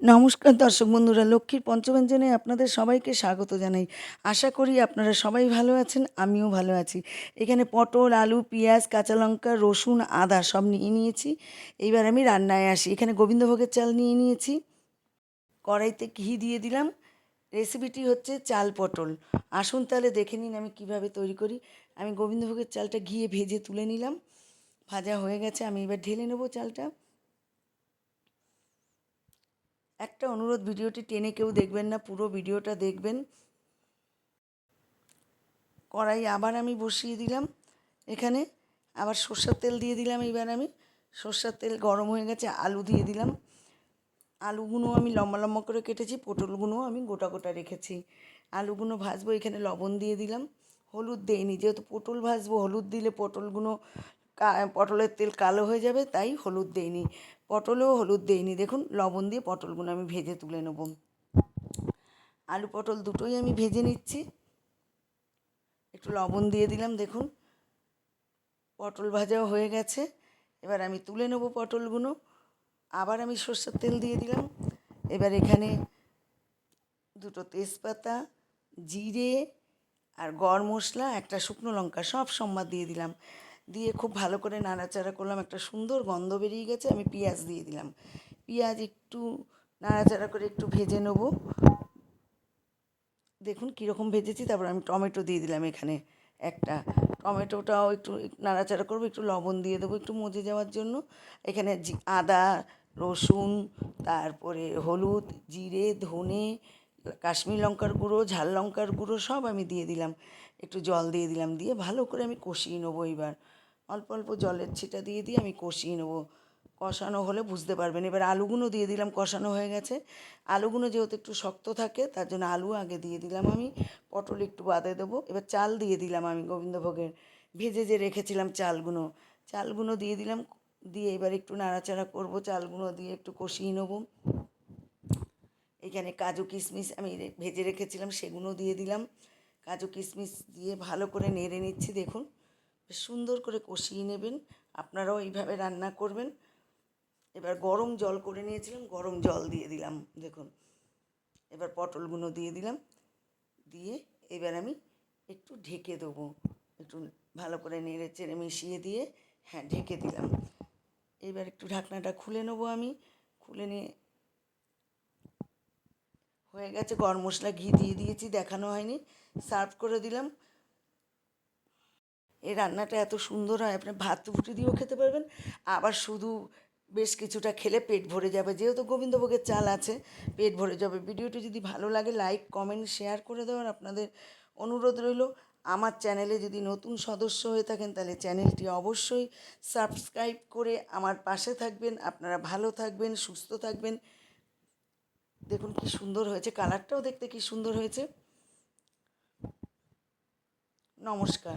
নমস্কার দর্শক বন্ধুরা, লক্ষ্মীর পঞ্চব্যঞ্জনে আপনাদের সবাইকে স্বাগত জানাই। আশা করি আপনারা সবাই ভালো আছেন, আমিও ভালো আছি। এখানে পটল, আলু, পেঁয়াজ, কাঁচা লঙ্কা, রসুন, আদা সব নিয়ে নিয়েছি। এইবার আমি রান্নায় আসি। এখানে গোবিন্দভোগের চাল নিয়ে নিয়েছি। কড়াইতে ঘি দিয়ে দিলাম। রেসিপিটি হচ্ছে চাল পটল। আসুন তাহলে দেখে নিন আমি কীভাবে তৈরি করি। আমি গোবিন্দভোগের চালটা ঘিয়ে ভেজে তুলে নিলাম। ভাজা হয়ে গেছে, আমি এবার ঢেলে নেব চালটা। একটা অনুরোধ, ভিডিওটি টেনে কেউ দেখবেন না, পুরো ভিডিওটা দেখবেন। কড়াই আবার আমি বসিয়ে দিলাম এখানে। আবার সর্ষের তেল দিয়ে দিলাম এবার আমি। সর্ষের তেল গরম হয়ে গেছে, আলু দিয়ে দিলাম। আলুগুলো আমি লম্বা লম্বা করে কেটেছি পটলগুলো আমি গোটা গোটা রেখেছি। আলুগুলো ভাজবো, এখানে লবণ দিয়ে দিলাম। হলুদ দেইনি, যেহেতু পটল ভাজবো, হলুদ দিলে পটলগুলো পটলের তেল কালো হয়ে যাবে, তাই হলুদ দেইনি। পটলেও হলুদ দেইনি। দেখুন, লবণ দিয়ে পটলগুলো আমি ভেজে তুলে নেব। আলু পটল দুটোই আমি ভেজে নিচ্ছি। একটু লবণ দিয়ে দিলাম, দেখুন। পটল ভাজাও হয়ে গেছে। এবার আমি তুলে নেব পটলগুলো। আবার আমি সর্ষের তেল দিয়ে দিলাম। এবার এখানে দুটো তেজপাতা, জিরে আর গড় মশলা একটা শুকনো লঙ্কা সব সম্বাদ দিয়ে দিলাম। দিয়ে খুব ভালো করে নাড়াচাড়া করলাম। একটা সুন্দর গন্ধ বেরিয়ে গেছে, আমি পেঁয়াজ দিয়ে দিলাম। পেঁয়াজ একটু নাড়াচাড়া করে একটু ভেজে নেব। দেখুন কীরকম ভেজেছি, তারপর আমি টমেটো দিয়ে দিলাম এখানে একটা। টমেটোটাও একটু নাড়াচাড়া করব, একটু লবণ দিয়ে দেবো একটু মজে যাওয়ার জন্য। এখানে আদা, রসুন, তারপরে হলুদ, জিরে, ধনে, কাশ্মীর লঙ্কার গুঁড়ো, ঝাল লঙ্কার গুঁড়ো সব আমি দিয়ে দিলাম। একটু জল দিয়ে দিলাম, দিয়ে ভালো করে আমি কষিয়ে নেব এবার। অল্প অল্প জলের ছিটা দিয়ে দিয়ে আমি কষিয়ে নেব। কষানো হলে বুঝতে পারবেন। এবার আলুগুলো দিয়ে দিলাম, কষানো হয়ে গেছে। আলুগুলো যেহেতু একটু শক্ত থাকে, তার জন্য আলু আগে দিয়ে দিলাম আমি। পটল একটু বাদে দেবো। এবার চাল দিয়ে দিলাম আমি গোবিন্দভোগের। ভেজে যে রেখেছিলাম চালগুলো চালগুলো দিয়ে দিলাম। দিয়ে এবার একটু নাড়াচাড়া করব, চালগুলো দিয়ে একটু কষিয়ে নেব। এখানে কাজু কিশমিশ আমি ভেজে রেখেছিলাম, সেগুলো দিয়ে দিলাম। কাজু কিশমিশ দিয়ে ভালো করে নেড়ে নিচ্ছি, দেখুন। সুন্দর করে কষিয়ে নেবেন। আপনারাও এইভাবে রান্না করবেন। এবার গরম জল করে নিয়েছিলাম, গরম জল দিয়ে দিলাম, দেখুন। এবার পটলগুলো দিয়ে দিলাম। দিয়ে এবার আমি একটু ঢেকে দেবো। একটু ভালো করে নেড়ে চেড়ে মিশিয়ে দিয়ে হ্যাঁ ঢেকে দিলাম। এবার একটু ঢাকনাটা খুলে নেব আমি। খুলে নিয়ে হয়ে গেছে, গরম মশলা ঘি দিয়ে দিয়েছি, দেখানো হয়নি। সার্ভ করে দিলাম। এই রান্নাটা এত সুন্দর হয়, আপনি ভাত রুটি দিয়েও খেতে পারবেন। আবার শুধু বেশ কিছুটা খেলে পেট ভরে যাবে। যেহেতু গোবিন্দভোগের চাল আছে, পেট ভরে যাবে। ভিডিওটি যদি ভালো লাগে, লাইক, কমেন্ট, শেয়ার করে দেওয়ার আপনাদের অনুরোধ রইল। আমার চ্যানেলে যদি নতুন সদস্য হয়ে থাকেন, তাহলে চ্যানেলটি অবশ্যই সাবস্ক্রাইব করে আমার পাশে থাকবেন। আপনারা ভালো থাকবেন, সুস্থ থাকবেন। দেখুন কি সুন্দর হয়েছে। কালারটাও দেখতে কি সুন্দর হয়েছে। নমস্কার।